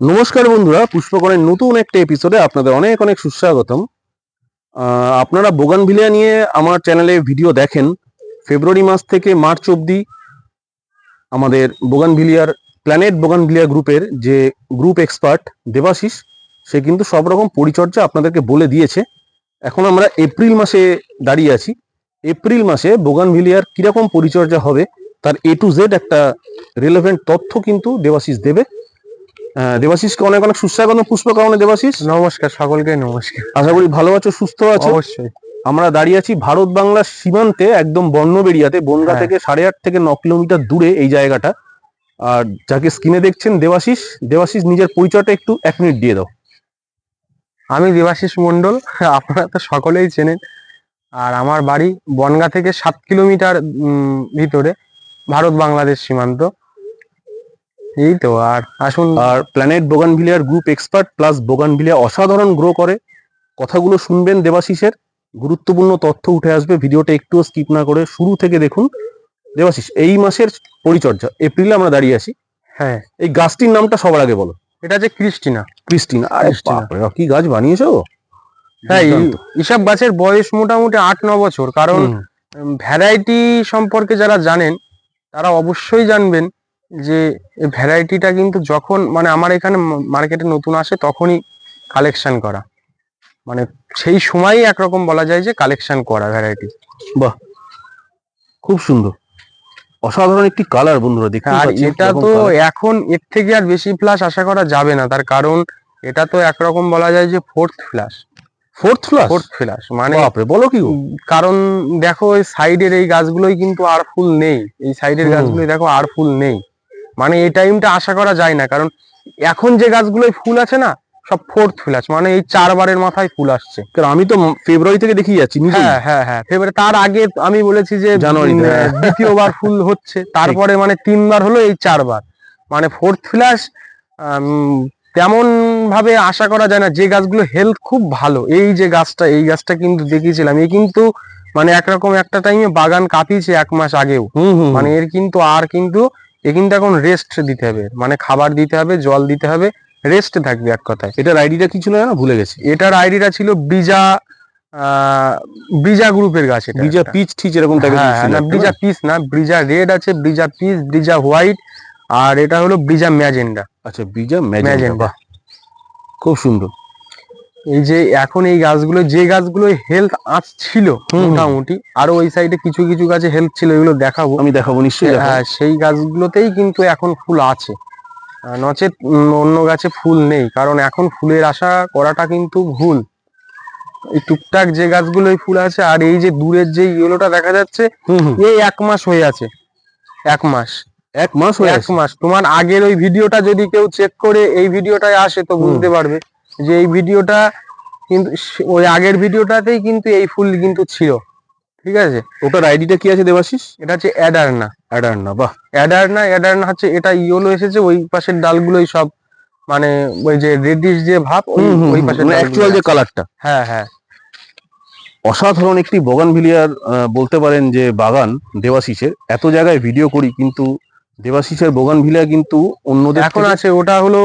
নমস্কার বন্ধুরা, পুষ্পকরের নতুন একটা এপিসোডে আপনাদের অনেক অনেক সুস্বাগতম। আপনারা বোগানভিলিয়া নিয়ে আমার চ্যানেলে ভিডিও দেখেন। ফেব্রুয়ারি মাস থেকে মার্চ অবধি আমাদের বোগানভিলিয়ার প্ল্যানেট বোগানভিলিয়া গ্রুপের যে গ্রুপ এক্সপার্ট দেবাশিস, সে কিন্তু সব রকম পরিচর্যা আপনাদেরকে বলে দিয়েছে। এখন আমরা এপ্রিল মাসে দাঁড়িয়ে আছি। এপ্রিল মাসে বোগানভিলিয়ার কীরকম পরিচর্যা হবে, তার এ টু জেড একটা রিলেভেন্ট তথ্য কিন্তু দেবাশিস দেবে। দেবাশিসকে অনেক অনেক সুস্বাগত পুষ্প কারণে দেবাশিস। নমস্কার সকলকে নমস্কার। আশা করি ভালো আছো সুস্থ আছো? অবশ্যই। আমরা দাঁড়িয়ে আছি ভারত বাংলার সীমান্তে একদম বর্ণবেড়িয়াতে বনগা হ্যাঁ। থেকে সাড়ে আট থেকে ন কিলোমিটার দূরে এই জায়গাটা। আর যাকে স্ক্রিনে দেখছেন দেবাশিস দেবাশিস নিজের পরিচয়টা একটু এক মিনিট দিয়ে দাও। আমি দেবাশিস মন্ডল আপনারা তো সকলেই চেনেন। আর আমার বাড়ি বনগা থেকে সাত কিলোমিটার ভিতরে ভারত বাংলাদেশ সীমান্ত। এই তো আর আসুন। আর প্ল্যানেট বোগানভিলিয়ার গ্রুপ এক্সপার্ট প্লাস বোগানভিলিয়া অসাধারণ গ্রো করে কথাগুলো শুনবেন দেবাশিসের। গুরুত্বপূর্ণ তথ্য উঠে আসবে ভিডিওটা একটুও স্কিপ না করে শুরু থেকে দেখুন। দেবাশিস এই মাসের পরিচর্যা এপ্রিলে আমরা দাঁড়িয়ে আছি। হ্যাঁ। এই গাছটির নামটা সবার আগে বলো। এটা যে ক্রিস্টিনা ক্রিস্টিনা আরে কি গাছ বানিয়েছো? হ্যাঁ এই- দুর্দান্ত। এসব গাছের বয়স মোটামুটি আট ন বছর কারণ ভ্যারাইটি সম্পর্কে যারা জানেন তারা অবশ্যই জানবেন। যে ভ্যারাইটিটা কিন্তু যখন মানে আমার এখানে মার্কেটে নতুন আসে তখনই কালেকশন করা। মানে সেই সময়ই একরকম বলা যায় যে কালেকশন করা ভ্যারাইটি। বাহ! খুব সুন্দর। অসাধারণ একটি কালার বন্ধুরা দেখতে আর এটা তো এখন এর থেকে আর বেশি ফ্লাশ আশা করা যাবে না। তার কারণ এটা তো একরকম বলা যায় যে fourth flush fourth flush fourth flush মানে বাপরে বলো কি কারণ দেখো এই সাইডের এই গাছগুলোই কিন্তু আর ফুল নেই। এই সাইডের গাছগুলোই দেখো আর ফুল নেই। মানে এই টাইমটা আশা করা যায় না কারণ এখন যে গাছগুলোই ফুল আছে না সব ফোর্থ ফুল আছে মানে এই চারবারের মাথায় ফুল আসছে। কারণ আমি তো ফেব্রুয়ারি থেকে দেখি যাচ্ছি হ্যাঁ হ্যাঁ হ্যাঁ ফেব্রুয়ারি তার আগে আমি বলেছি যে হ্যাঁ। দ্বিতীয়বার ফুল হচ্ছে তারপরে মানে তিনবার হলো এই চারবার। মানে ফোর্থ ফ্ল্যাশ তেমন ভাবে আশা করা যায় না যে গাছগুলো হেলথ খুব ভালো। এই যে গাছটা এই গাছটা কিন্তু দেখিয়েছিলাম এই কিন্তু মানে একরকম একটা টাইমে বাগান কাঁপিয়েছে এক মাস আগেও। মানে এর কিন্তু আর কিন্তু এ কিন্তু এখন রেস্ট দিতে হবে। মানে খাবার দিতে হবে জল দিতে হবে রেস্ট থাকবে এক কথায়। এটার আইডিটা কি ছিল না ভুলে গেছি। এটার আইডিটা ছিল ব্রিজা ব্রিজা গ্রুপের গাছ এটা একটা। পিচ ঠিক এরকম টাইপের না ব্রিজা? পিস না ব্রিজা রেড আছে ব্রিজা পিস ব্রিজা হোয়াইট আর এটা হলো ব্রিজা ম্যাজেন্ডা আচ্ছা ম্যাজেন্টা ম্যাজেন্ডা খুব সুন্দর। এই যে এখন এই গাছগুলো যে গাছগুলো হেলথ আঁচ ছিল। মোটামুটি আরও ওই সাইডে কিছু কিছু গাছে হেলথ ছিল এগুলো দেখাবো। আমি দেখাবো নিশ্চয়ই হ্যাঁ সেই গাছগুলোতেই কিন্তু এখন ফুল আছে। নচেত অন্য গাছে ফুল নেই কারণ এখন ফুলের আশা করাটা কিন্তু ভুল। এই টুকটাক যে গাছগুলোই ফুল আছে আর এই যে দূরের যে ইয়েলোটা দেখা যাচ্ছে এই এক মাস হয়ে আছে। এক মাস। এক মাস এক মাস। তোমার আগের ওই ভিডিওটা যদি কেউ চেক করে এই ভিডিওটায় আসে তো বুঝতে পারবে। যে এই ভিডিওটা কিন্তু ওই আগের ভিডিওটাতেই কিন্তু এই ফুল কিন্তু ছিল। ঠিক আছে? ওটার আইডিটা কি আছে দেবাশিস? এটা হচ্ছে অ্যাডারনা। অ্যাডার না বাহ। অ্যাডারনা অ্যাডারনা হচ্ছে এটা ইয়েলো এসেছে ওই পাশের ডালগুলোই সব মানে ওই যে রেডিশ যে ভাব ওই পাশের অ্যাকচুয়াল যে আছে। কালারটা হ্যাঁ হ্যাঁ। অসাধারণ একটি বগানভিলিয়ার আহ, বলতে পারেন যে বাগান দেবাশিসের। এত জায়গায় ভিডিও করি কিন্তু দেবাশিসের বগানভিলিয়া কিন্তু অন্যদের এখন আছে ওটা হলো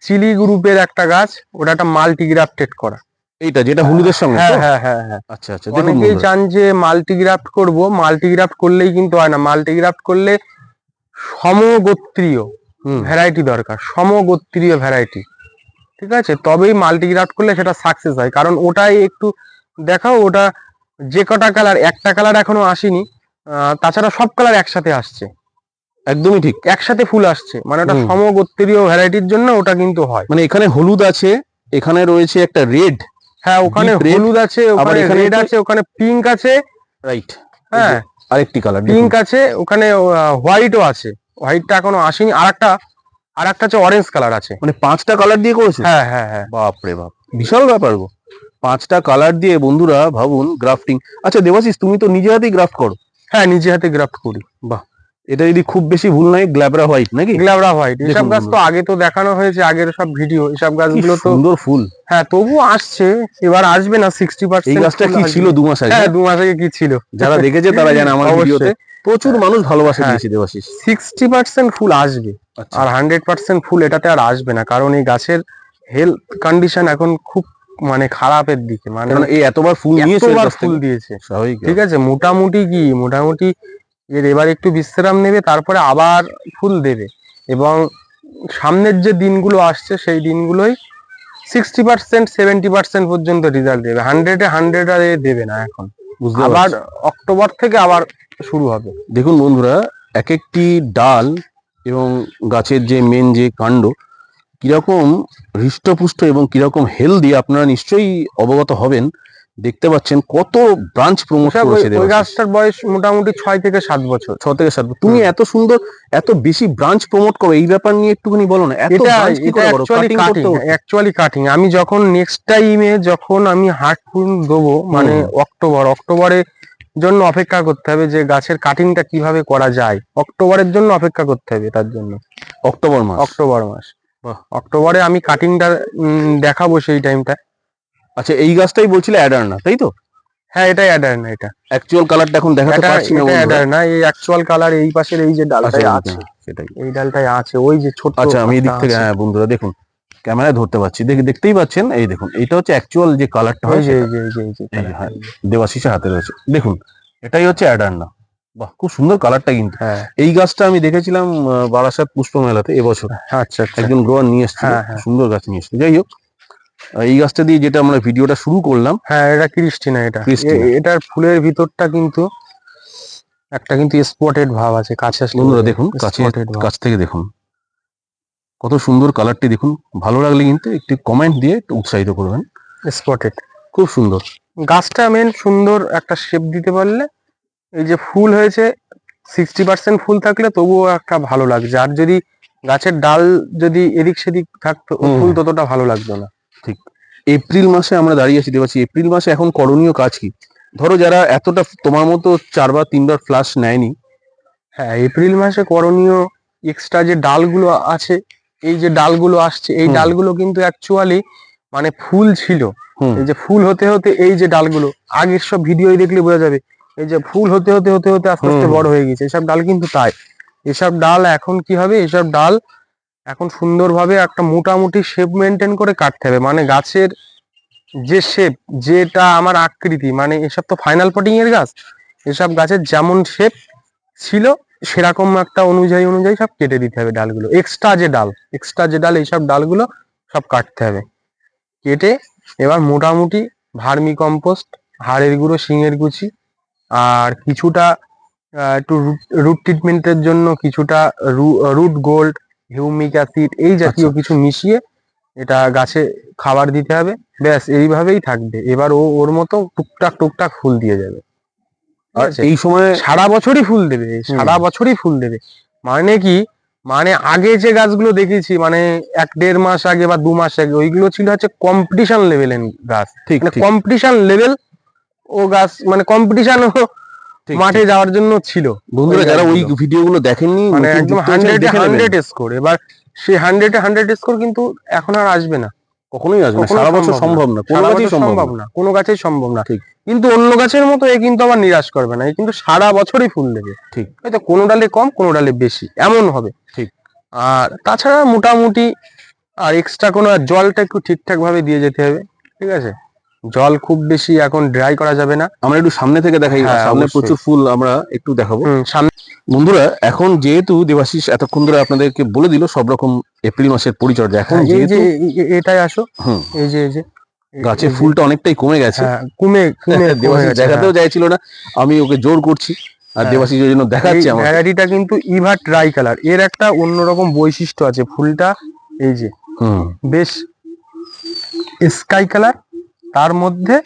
চিলি গ্রুপের একটা গাছ ওটা একটা মাল্টিগ্রাফটেড করা। এইটা যেটা হলুদের সঙ্গে হ্যাঁ হ্যাঁ হ্যাঁ হ্যাঁ। আচ্ছা আচ্ছা অনেকেই চান যে মাল্টিগ্রাফট করব মাল্টিগ্রাফট করলেই কিন্তু হয় না। মাল্টিগ্রাফট করলে সমগোত্রীয় ভ্যারাইটি দরকার সমগোত্রীয় ভ্যারাইটি ঠিক আছে? তবেই মাল্টিগ্রাফট করলে সেটা সাকসেস হয়। কারণ ওটাই একটু দেখাও ওটা যে কটা কালার একটা কালার এখনও আসেনি আহ, তাছাড়া সব কালার একসাথে আসছে। একদমই ঠিক। একসাথে ফুল আসছে। মানে ওটা। সমগোত্রীয় ভ্যারাইটির জন্য ওটা কিন্তু হয়। মানে এখানে হলুদ আছে এখানে রয়েছে একটা রেড। হ্যাঁ ওখানে হলুদ আছে ওখানে রেড আছে ওখানে পিঙ্ক আছে। রাইট হ্যাঁ। আরেকটি কালার পিঙ্ক আছে ওখানে হোয়াইটও আছে। হোয়াইটটা এখনও আসেনি। আর একটা আর একটা হচ্ছে অরেঞ্জ কালার আছে। মানে পাঁচটা কালার দিয়ে করেছে? হ্যাঁ হ্যাঁ হ্যাঁ। বাপ রে বাপ। বিশাল ব্যাপার গো। পাঁচটা কালার দিয়ে বন্ধুরা ভাবুন গ্রাফটিং আচ্ছা দেবাশিস তুমি তো নিজে হাতেই গ্রাফট করো। হ্যাঁ নিজে হাতে গ্রাফট করি। এটা যদি খুব বেশি ভুল নাই গ্ল্যাবরা হোয়াইট নাকি? গ্লাবরা হোয়াইট এসব গাছ তো আগে তো দেখানো হয়েছে আগের সব ভিডিও এসব গাছগুলো তো সুন্দর ফুল। হ্যাঁ তবু আসছে এবার আসবে না সিক্সটি পার্সেন্ট এই গাছটা কি ছিল দু মাস আগে? হ্যাঁ দু মাস আগে কি ছিল? যারা দেখেছে তারা জানে আমার ভিডিওতে। প্রচুর মানুষ ভালোবাসা হ্যাঁ। দিয়েছে দেবাশিস। সিক্সটি পার্সেন্ট ফুল আসবে। আচ্ছা। আর হান্ড্রেড পার্সেন্ট ফুল এটাতে আর আসবে না কারণ এই গাছের হেলথ কন্ডিশন এখন খুব মানে খারাপের দিকে মানে এই এতবার ফুল নিয়েছে এতবার ফুল দিয়েছে। ঠিক আছে মোটামুটি কি? মোটামুটি এর এবার একটু বিশ্রাম নেবে তারপরে আবার ফুল দেবে। এবং সামনের যে দিনগুলো আসছে সেই দিনগুলোই সিক্সটি পার্সেন্ট সেভেন্টি পার্সেন্ট পর্যন্ত রেজাল্ট দেবে। হান্ড্রেডে হান্ড্রেড আর এ দেবে না এখন। আবার অক্টোবর থেকে আবার শুরু হবে। দেখুন বন্ধুরা এক একটি ডাল এবং গাছের যে মেন যে কাণ্ড কীরকম হৃষ্টপুষ্ট এবং কীরকম হেলদি আপনারা নিশ্চয়ই অবগত হবেন। দেখতে পাচ্ছেন কত ব্রাঞ্চ প্রমোট করেছে ওই গাছটার বয়স মোটামুটি ছয় থেকে সাত বছর। ছ থেকে সাত তুমি এত সুন্দর এত বেশি ব্রাঞ্চ প্রমোট করো এই ব্যাপার নিয়ে একটুখানি বলো না। এত branch কি করে করো? অ্যাকচুয়ালি কাটিং অ্যাকচুয়ালি কাটিং আমি যখন নেক্সট টাইমে যখন আমি হার্ট ফুল দেবো মানে অক্টোবর অক্টোবরে জন্য অপেক্ষা করতে হবে যে গাছের কাটিংটা কীভাবে করা যায়। অক্টোবরের জন্য অপেক্ষা করতে হবে তার জন্য। অক্টোবর মাস। অক্টোবর মাস। অক্টোবরে আমি কাটিংটা দেখাবো সেই টাইমটা আচ্ছা এই গাছটাই বলছিলে অ্যাডার না তাই তো? হ্যাঁ এটাই অ্যাডার না এটা অ্যাকচুয়াল কালারটা এখন দেখাতে পারছি না এটা বন্ধুরা। অ্যাডার না এই অ্যাকচুয়াল কালার এই পাশের এই যে ডালটাই আচ্ছা, আছে সেটাই। এই ডালটাই আছে ওই যে ছোট আচ্ছা আমি এদিক থেকে হ্যাঁ বন্ধুরা দেখুন ক্যামেরায় ধরতে পারছি। দেখে দেখতেই পাচ্ছেন এই দেখুন এটা হচ্ছে অ্যাকচুয়াল যে কালারটা হয় যে এই যে এই যে এই যে হ্যাঁ। দেবাশিসে হাতে রয়েছে। দেখুন এটাই হচ্ছে অ্যাডার না বাহ খুব সুন্দর কালারটা কিন্তু। হ্যাঁ। এই গাছটা আমি দেখেছিলাম বারাসাত পুষ্প মেলাতে এবছর। আচ্ছা আচ্ছা। একজন গ্রোয়ার নিয়ে এসেছিল হ্যাঁ, হ্যাঁ। সুন্দর গাছ নিয়ে এসেছিল। যাই হোক এই গাছটা দিয়ে যেটা আমরা ভিডিওটা শুরু করলাম হ্যাঁ এটা ক্রিস্টিনা এটা। এটার ফুলের ভিতরটা কিন্তু একটা কিন্তু স্পটেড ভাব আছে কাছে আসলে বন্ধুরা দেখুন কাছে কাছ থেকে দেখুন। কত সুন্দর কালারটি দেখুন। ভালো লাগলে কিন্তু একটি কমেন্ট দিয়ে একটু উৎসাহিত করবেন। স্পটেড খুব সুন্দর। গাছটা মেন সুন্দর একটা শেপ দিতে পারলে এই যে ফুল হয়েছে সিক্সটি পার্সেন্ট ফুল থাকলে তবুও একটা ভালো লাগছে। আর যদি গাছের ডাল যদি এদিক সেদিক থাকতো ফুল ততটা ভালো লাগতো না। এপ্রিল মাসে আমরা দাঁড়িয়ে আছি দেবাছি এপ্রিল মাসে এখন করণীয় কাজ কি? ধরো যারা এতটা তোমার মতো চারবার তিনবার ফ্লাশ নেয়নি হ্যাঁ এপ্রিল মাসে করণীয় এক্সট্রা যে ডালগুলো আছে এই যে ডালগুলো আসছে এই ডালগুলো কিন্তু অ্যাকচুয়ালি মানে ফুল ছিল। এই যে ফুল হতে হতে এই যে ডালগুলো আগের সব ভিডিও দেখলে বোঝা যাবে। এই যে ফুল হতে হতে হতে হতে আস্তে আস্তে বড় হয়ে গেছে। এসব ডাল কিন্তু তাই। এসব ডাল এখন কি হবে? এসব ডাল এখন সুন্দরভাবে একটা মোটামুটি শেপ মেনটেন করে কাটতে হবে। মানে গাছের যে শেপ যেটা আমার আকৃতি মানে এসব তো ফাইনাল পটিং এর গাছ, এসব গাছের যেমন শেপ ছিল, সেরকম একটা অনুযায়ী অনুযায়ী সব কেটে দিতে হবে ডালগুলো। এক্সট্রা যে ডাল এক্সট্রা যে ডাল, এইসব ডালগুলো সব কাটতে হবে। কেটে এবার মোটামুটি ভার্মি কম্পোস্ট হাড়ের গুঁড়ো, শিঙের কুচি, আর কিছুটা একটু রুট ট্রিটমেন্টের জন্য কিছুটা রুট গোল্ড হিউমিক অ্যাসিড এই জাতীয় আচ্ছা। কিছু মিশিয়ে এটা গাছে খাবার দিতে হবে। ব্যাস এইভাবেই থাকবে। এবার ও ওর মতো টুকটাক টুকটাক ফুল দিয়ে যাবে। আর? এই সময় সারা বছরই ফুল দেবে। সারা বছরই ফুল দেবে। মানে কি? মানে আগে যে গাছগুলো দেখেছি মানে এক দেড় মাস আগে বা দু মাস আগে ওইগুলো ছিল হচ্ছে কম্পিটিশন লেভেলের গাছ। ঠিক মানে কম্পিটিশন লেভেল ও গাছ মানে কম্পিটিশন মাঠে যাওয়ার জন্য ছিল বন্ধুরা যারা ওই গাছগুলো। ভিডিও গুলো দেখেননি মানে একদম হান্ড্রেড হান্ড্রেড স্কোর এবার সেই হান্ড্রেড হান্ড্রেড স্কোর কিন্তু এখন আর আসবে না। কখনোই আসবে না সারা বছর সম্ভব না। কোনো গাছই সম্ভব না। কোনো গাছেই সম্ভব না। ঠিক। কিন্তু অন্য গাছের মতো এ কিন্তু আবার নিরাশ করবে না এ কিন্তু সারা বছরই ফুল দেবে। ঠিক। হয়তো কোনো ডালে কম কোনো ডালে বেশি এমন হবে। ঠিক। আর তাছাড়া মোটামুটি আর এক্সট্রা কোনো জলটা একটু ঠিকঠাক ভাবে দিয়ে যেতে হবে ঠিক আছে? জল খুব বেশি এখন ড্রাই করা যাবে না। আমরা একটু সামনে থেকে দেখাই হ্যাঁ, সামনে প্রচুর ফুল আমরা একটু দেখাবো। সামনে বন্ধুরা এখন যেহেতু দেবাশিস এতক্ষণ ধরে আপনাদেরকে বলে দিল সব রকম এপ্রিল মাসের পরিচর্যা। এখন হ্যাঁ, যেহেতু এটাই আসো। এই যে এই যে গাছে ফুলটা অনেকটাই কমে গেছে। হ্যাঁ, কমে কমে দেবাশিস দেখাতেও চাইছিল না আমি ওকে জোর করছি আর। দেবাশিস ওই জন্য দেখাচ্ছি আমার ভ্যারাইটিটা কিন্তু ইভা ট্রাই কালারের একটা অন্যরকম বৈশিষ্ট্য আছে ফুলটা এই যে। হুম। বেশ স্কাই কালার তার মধ্যে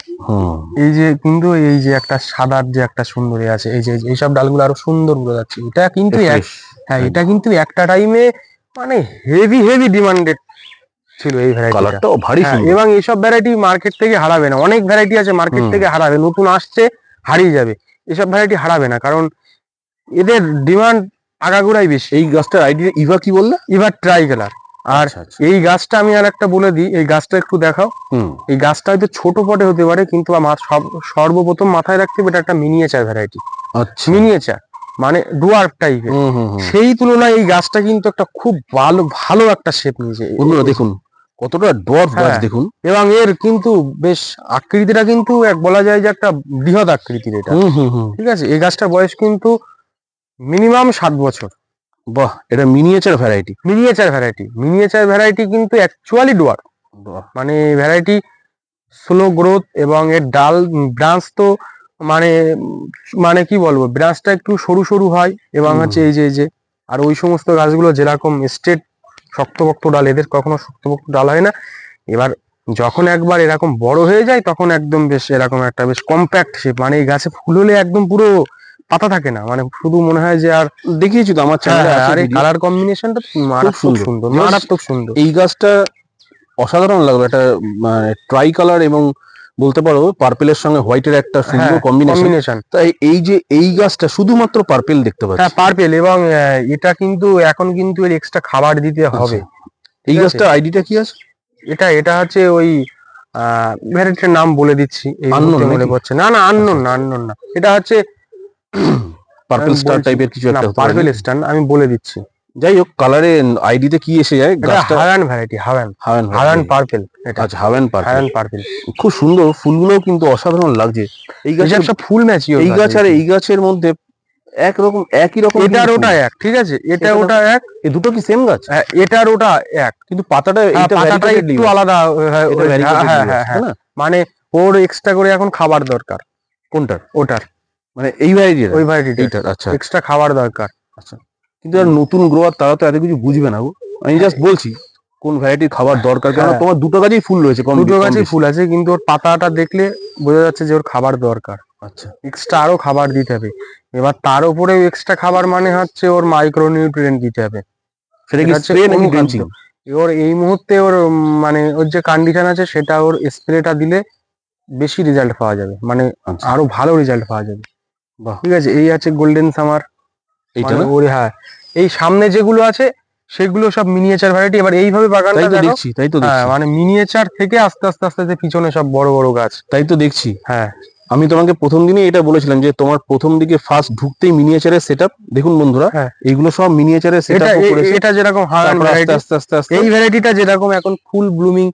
এই যে কিন্তু এই যে একটা সাদার যে একটা সুন্দরী আছে এই যে এই যে এইসব ডালগুলো আরও সুন্দর বোঝা যাচ্ছে। এটা কিন্তু হ্যাঁ এটা কিন্তু একটা টাইমে মানে হেভি হেভি ডিমান্ডেড ছিল এই ভ্যারাইটিটা কালারটাও ভারী হ্যাঁ, এবং এইসব ভ্যারাইটি মার্কেট থেকে হারাবে না। অনেক ভ্যারাইটি আছে মার্কেট থেকে হারাবে নতুন আসছে হারিয়ে যাবে। এসব ভ্যারাইটি হারাবে না কারণ এদের ডিমান্ড আগাগোড়াই বেশি। এই গাছটার আইডিয়া ইভা কি বললে? এবার ট্রাই কালার আর আচ্ছা, আচ্ছা। এই গাছটা আমি আর একটা বলে দিই এই গাছটা একটু দেখাও। হুম। এই গাছটা হয়তো ছোট পটে হতে পারে কিন্তু সর্বপ্রথম মাথায় রাখতে হবে এটা একটা মিনিয়েচার ভ্যারাইটি মিনিয়েচার মানে ডুয়ার্ফ টাইপের হুম হুম হুম। সেই তুলনায় এই গাছটা কিন্তু একটা খুব ভালো ভালো একটা শেপ নিয়েছে। দেখুন কতটা গাছ হ্যাঁ। দেখুন। এবং এর কিন্তু বেশ আকৃতিটা কিন্তু এক বলা যায় যে একটা বৃহৎ আকৃতির এটা। হুম হুম হুম। ঠিক আছে? এই গাছটার বয়স কিন্তু মিনিমাম সাত বছর। বাহ এটা miniature variety miniature variety miniature variety কিন্তু অ্যাকচুয়ালি ডুয়ার মানে ভ্যারাইটি স্লো গ্রোথ এবং এর ডাল ব্রাঞ্চ তো মানে মানে কি বলব ব্রাঞ্চটা একটু সরু সরু হয় এবং হচ্ছে এই যে এই যে আর ওই সমস্ত গাছগুলো যেরকম স্ট্রেট শক্তপোক্ত ডাল এদের কখনো শক্তপোক্ত ডাল হয় না। এবার যখন একবার এরকম বড় হয়ে যায় তখন একদম বেশ এরকম একটা বেশ কম্প্যাক্ট শেপ মানে এই গাছে ফুল হলে একদম পুরো পাতা থাকে না। মানে শুধু মনে হয় যে আর দেখিয়েছি তো আমার চ্যানেলে হ্যাঁ, আর এই কালার কম্বিনেশনটা মারাত্মক সুন্দর। মারাত্মক সুন্দর। এই গাছটা অসাধারণ লাগল। এটা মানে ট্রাই কালার এবং বলতে পারো পার্পেলের সঙ্গে হোয়াইটের একটা সুন্দর হ্যাঁ, কম্বিনেশন কম্বিনেশন তাই এই যে এই গাছটা শুধুমাত্র পার্পেল দেখতে পাচ্ছি। হ্যাঁ পার্পেল এবং এটা কিন্তু এখন কিন্তু এর এক্সট্রা খাবার দিতে হবে। এই। গাছটার আইডিটা কি আছে? এটা এটা হচ্ছে ওই ভ্যারাইটির নাম বলে দিচ্ছি। এই মুহূর্তে মনে? পড়ছে। না না আননোন না আননোন না। এটা হচ্ছে পার্পেল স্টার টাইপের কিছু একটা হতে পার্পেল পারে। স্টান আমি বলে দিচ্ছি। যাই হোক কালারে আইডিতে কি এসে যায়? গাছটা হাওয়ান ভ্যারাইটি হাওয়ান হাওয়ান হাওয়ান পার্পেল এটা। আচ্ছা হাওয়ান পার্পেল পার্পেল খুব সুন্দর ফুলগুলোও কিন্তু অসাধারণ লাগছে। এই গাছের একটা ফুল ম্যাচিও এই গাছ আর এই গাছের মধ্যে একরকম একই রকম এটা কিন্তু ওটা এক ঠিক আছে? এটা এটা ওটা এক। এই দুটো কি সেম গাছ? আহ, এটার ওটা এক। কিন্তু পাতাটা হ্যাঁ, এইটা পাতাটা একটু আলাদা হ্যাঁ, এটা হ্যাঁ হ্যাঁ হ্যাঁ? মানে ওর এক্সট্রা করে এখন খাবার দরকার। কোনটার? ওটার। মানে এই ভ্যারাইটির ওই ভ্যারাইটিটা এইটার আচ্ছা। এক্সট্রা খাবার দরকার। আচ্ছা। কিন্তু আর নতুন গ্রোয়ার তারা তো এত কিছু বুঝবে না গো। আমি জাস্ট বলছি কোন ভ্যারাইটির খাবার দরকার? কারণ হ্যাঁ। তোমার দুটো গাছেই ফুল রয়েছে দুটো গাছেই ফুল আছে কিন্তু ওর পাতাটা দেখলে বোঝা যাচ্ছে যে ওর খাবার দরকার। আচ্ছা। এক্সট্রা আরও খাবার দিতে হবে। এবার তার উপরেও এক্সট্রা খাবার মানে হচ্ছে ওর মাইক্রো নিউট্রিয়েন্ট দিতে হবে। সেটা কি স্প্রে নাকি অনুখাদ্য। ওর এই মুহূর্তে ওর মানে ওর যে কন্ডিশন আছে সেটা ওর স্প্রেটা দিলে বেশি রেজাল্ট পাওয়া যাবে। মানে আচ্ছা। আরও ভালো রেজাল্ট পাওয়া যাবে। ঠিক আছে এই আছে গোল্ডেন সামার এইটা না? হ্যাঁ। এই সামনে যেগুলো আছে সেগুলো সব মিনিয়েচার ভ্যারাইটি এবার এইভাবে তাই বাগানটা তো দেখছি তাই তো হ্যাঁ মানে মিনিয়েচার থেকে আস্তে আস্তে আস্তে আস্তে পিছনে সব বড় বড় গাছ। তাই তো দেখছি। হ্যাঁ। আমি তোমাকে প্রথম দিনে এটা বলেছিলাম যে তোমার প্রথম দিকে ফার্স্ট ঢুকতেই মিনিয়েচারের সেটআপ দেখুন বন্ধুরা হ্যাঁ। এইগুলো সব মিনিয়েচারের সেটআপ করেছে। এটা যেরকম আস্তে ভ্যারাইটি আস্তে আস্তে আস্তে এই ভ্যারাইটিটা যেরকম এখন ফুল ব্লুমিং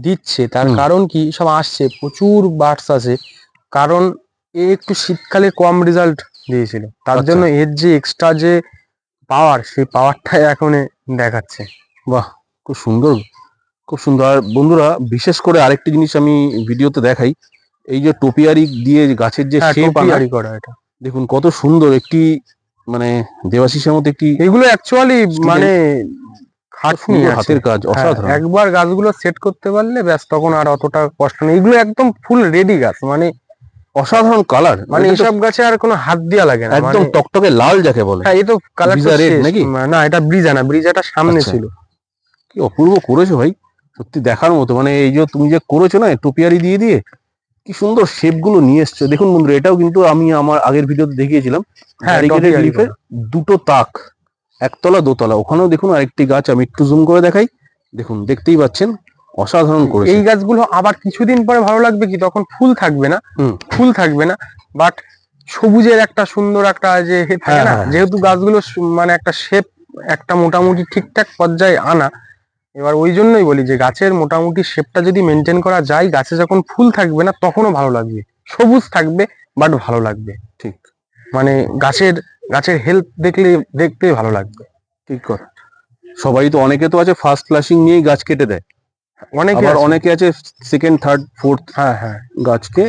দিচ্ছে তার কারণ কি? সব আসছে প্রচুর বার্ডস আছে। কারণ এ একটু শীতকালে কম রেজাল্ট দিয়েছিল। তার আচ্ছা। জন্য এর যে এক্সট্রা যে পাওয়ার সেই পাওয়ারটাই এখন দেখাচ্ছে। বাহ খুব সুন্দর। খুব সুন্দর। আর বন্ধুরা বিশেষ করে আরেকটি জিনিস আমি ভিডিওতে দেখাই। এই যে টোপিয়ারি দিয়ে গাছের যে হ্যাঁ টোপিয়ারি করা এটা। দেখুন কত সুন্দর একটি মানে দেবাশিসের মতো একটি এগুলো অ্যাকচুয়ালি মানে খাটনি হাতের কাজ হ্যাঁ, অসাধারণ। একবার গাছগুলো সেট করতে পারলে ব্যাস তখন আর অতটা কষ্ট নেই। এগুলো একদম ফুল রেডি গাছ মানে অসাধারণ কালার মানে এসব গাছে আর কোনো হাত দেওয়া লাগে না একদম মানে- টকটকে লাল যাকে বলে। হ্যাঁ এই তো কালার নাকি? না এটা ব্রিজা না ব্রিজাটা সামনে আচ্ছা। ছিল। কি অপূর্ব করেছ ভাই সত্যি দেখার মতো। মানে এই যে তুমি যে করেছ না টোপিয়ারি দিয়ে দিয়ে কি সুন্দর শেপগুলো নিয়ে এসছো। দেখুন বন্ধুরা এটাও কিন্তু আমি আমার আগের ভিডিওতে দেখিয়েছিলাম। হ্যাঁ, topiary leaf দুটো তাক একতলা দোতলা। ওখানেও দেখুন আরেকটি গাছ আমি একটু জুম করে দেখাই। দেখুন দেখতেই পাচ্ছেন। অসাধারণ করে এই গাছগুলো আবার কিছুদিন পরে ভালো লাগবে কি? তখন ফুল থাকবে না। ফুল থাকবে না। বাট সবুজের একটা সুন্দর একটা যে থাকে হ্যাঁ, না হ্যাঁ, যেহেতু গাছগুলো মানে একটা শেপ একটা মোটামুটি ঠিকঠাক পর্যায়ে আনা এবার ওই জন্যই বলি যে গাছের মোটামুটি শেপটা যদি মেনটেন করা যায় গাছে যখন ফুল থাকবে না তখনও ভালো লাগবে। সবুজ থাকবে বাট ভালো লাগবে। ঠিক। মানে গাছের গাছের হেলথ দেখলে দেখতে ভালো লাগবে। ঠিক কথা। সবাই তো অনেকে তো আছে ফার্স্ট ফ্লাশিং নিয়েই গাছ কেটে দেয়। অনেকে আবার অনেকে আছে সেকেন্ড থার্ড ফোর্থ হ্যাঁ হ্যাঁ গাছকে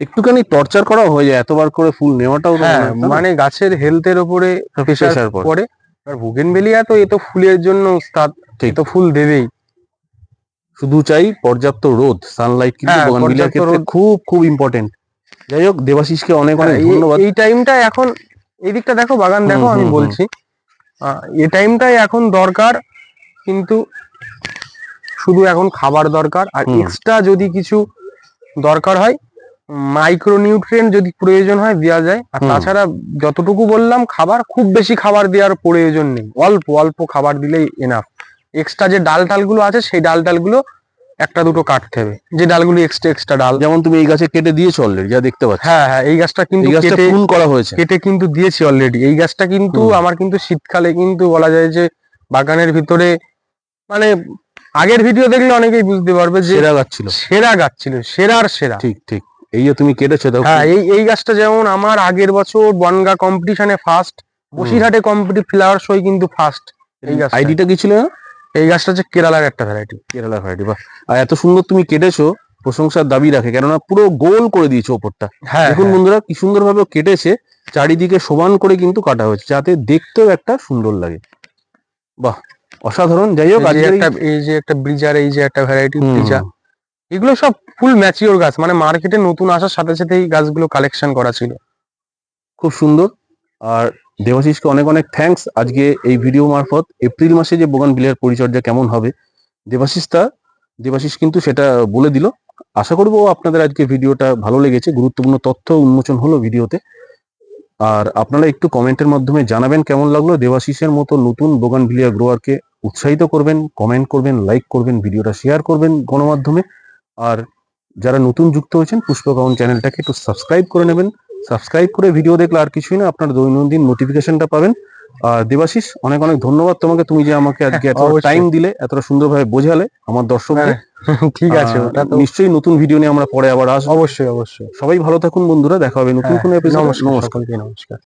একটুখানি টর্চার করা হয়ে যায় এতবার করে ফুল নেওয়াটাও হ্যাঁ মনে হয়? মানে গাছের হেলথের উপরে প্রেশার পড়ে। পড়ে এবার বুগেনভেলিয়া তো এ তো ফুলের জন্য উস্তাদ ঠিক। এ তো ফুল দেবেই শুধু চাই পর্যাপ্ত রোদ সানলাইট কিন্তু হ্যাঁ, বোগানভিলিয়ার ক্ষেত্রে খুব খুব ইম্পর্টেন্ট যাই হোক দেবাশিসকে অনেক অনেক হ্যাঁ, ধন্যবাদ এই টাইমটা এখন এই দিকটা দেখো বাগান দেখো আমি। বলছি এই টাইমটাই এখন দরকার কিন্তু শুধু এখন খাবার দরকার আর এক্সট্রা যদি কিছু দরকার হয় মাইক্রো নিউট্রিয়েন্ট যদি প্রয়োজন হয় দেওয়া যায়। আর তাছাড়া যতটুকু বললাম খাবার খুব বেশি খাবার দেওয়ার প্রয়োজন নেই। অল্প অল্প খাবার দিলেই এনাফ এক্সট্রা যে ডাল টালগুলো আছে সেই ডাল টালগুলো একটা দুটো কাটতে হবে। যে ডালগুলো এক্সট্রা এক্সট্রা ডাল। যেমন তুমি এই গাছে কেটে দিয়েছ অলরেডি যা দেখতে পাচ্ছি। হ্যাঁ হ্যাঁ এই গাছটা কিন্তু কেটে ফুল করা হয়েছে। কেটে কিন্তু দিয়েছি অলরেডি এই গাছটা কিন্তু আমার কিন্তু শীতকালে কিন্তু বলা যায় যে বাগানের ভিতরে মানে আগের ভিডিও দেখলে অনেকেই বুঝতে পারবে যে সেরা গাছ ছিল। সেরা গাছ ছিল সেরার সেরা। ঠিক ঠিক। এই যে তুমি কেটেছো দেখো হ্যাঁ এই এই গাছটা যেমন আমার আগের বছর বনগা কম্পিটিশনে ফার্স্ট বসিরহাটে কম্পিটি ফ্লাওয়ার শোয় কিন্তু ফার্স্ট এই গাছটা। আইডিটা কি ছিল? এই গাছটা হচ্ছে কেরালার একটা ভ্যারাইটি কেরালা ভ্যারাইটি বা আর এত সুন্দর তুমি কেটেছো প্রশংসার দাবি রাখে কেননা পুরো গোল করে দিয়েছ ওপরটা। হ্যাঁ দেখুন হ্যাঁ। বন্ধুরা কি সুন্দর ভাবে কেটেছে চারিদিকে সমান করে কিন্তু কাটা হয়েছে যাতে দেখতেও একটা সুন্দর লাগে। বাহ। অসাধারণ যাই হোক একটা এই যে একটা ব্রিজার এই যে একটা ভ্যারাইটি ব্রিজা এগুলো সব ফুল ম্যাচিওর গাছ মানে মার্কেটে নতুন আসার সাথে সাথে এই গাছগুলো কালেকশন করা ছিল। খুব সুন্দর। আর দেবাশিসকে অনেক অনেক থ্যাঙ্কস আজকে এই ভিডিও মারফত। এপ্রিল মাসে যে বোগান বিলের পরিচর্যা কেমন হবে? দেবাশিস তা দেবাশিস কিন্তু সেটা বলে দিল। আশা করব আপনাদের আজকে ভিডিওটা ভালো লেগেছে। গুরুত্বপূর্ণ তথ্য উন্মোচন হলো ভিডিওতে আর আপনারা একটু কমেন্টের মাধ্যমে জানাবেন কেমন লাগল। দেবাশিসের মতো নতুন বোগান ভিলিয়া গ্রোয়ারকে উৎসাহিত করবেন কমেন্ট করবেন লাইক করবেন, ভিডিওটা শেয়ার করবেন গণমাধ্যমে। আর যারা নতুন যুক্ত হয়েছেন পুষ্পকাউন চ্যানেলটাকে একটু সাবস্ক্রাইব করে নেবেন। সাবস্ক্রাইব করে ভিডিও দেখলে আর কিছুই না, আপনার দৈনন্দিন নোটিফিকেশনটা পাবেন। আর দেবাশিস অনেক অনেক ধন্যবাদ তোমাকে। তুমি যে আমাকে আজকে এত টাইম দিলে এতটা সুন্দরভাবে বোঝালে আমার দর্শকদের। হ্যাঁ, ঠিক আছে ওটা নিশ্চয়ই নতুন ভিডিও নিয়ে আমরা পরে আবার আসব। অবশ্যই অবশ্যই। সবাই ভালো থাকুন বন্ধুরা দেখা হবে নতুন হ্যাঁ, কোনো এপিসোড নমস্কার নমস্কার।